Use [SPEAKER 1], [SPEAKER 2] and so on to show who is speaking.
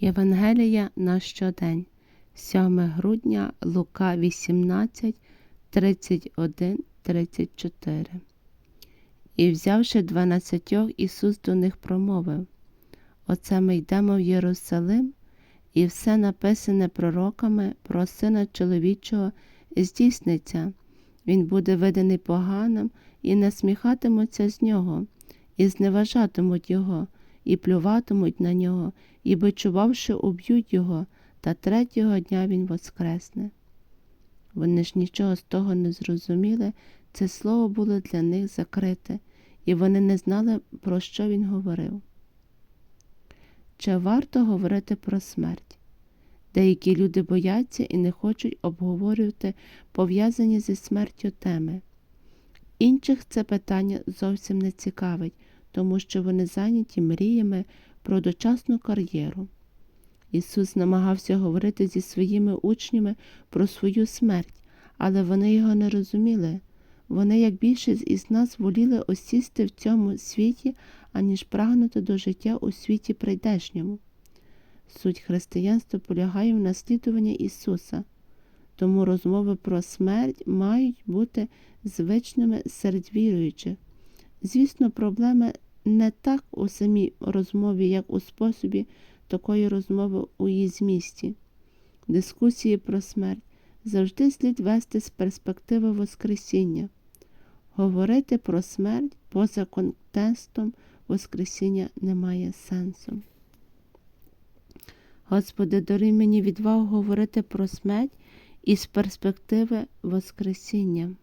[SPEAKER 1] Євангелія на щодень, 7 грудня, Лука 18, 31, 34. І взявши дванадцятьох, Ісус до них промовив Оце ми йдемо в Єрусалим, і все написане пророками про Сина чоловічого здійсниться. Він буде виданий поганим, і насміхатимуться з нього, і зневажатимуть його, і плюватимуть на нього, і бичувавши, уб'ють його, та третього дня він воскресне. Вони ж нічого з того не зрозуміли, це слово було для них закрите, і вони не знали, про що він говорив. Чи варто говорити про смерть? Деякі люди бояться і не хочуть обговорювати пов'язані зі смертю теми. Інших це питання зовсім не цікавить, тому що вони зайняті мріями про дочасну кар'єру. Ісус намагався говорити зі своїми учнями про свою смерть, але вони його не розуміли. Вони, як більшість із нас, воліли осісти в цьому світі, аніж прагнути до життя у світі прийдешньому. Суть християнства полягає в наслідуванні Ісуса, тому розмови про смерть мають бути звичними серед віруючих. Звісно, проблема не так у самій розмові, як у способі такої розмови у її змісті. Дискусії про смерть завжди слід вести з перспективи Воскресіння. Говорити про смерть поза контекстом Воскресіння не має сенсу. Господи, даруй мені відвагу говорити про смерть із перспективи Воскресіння.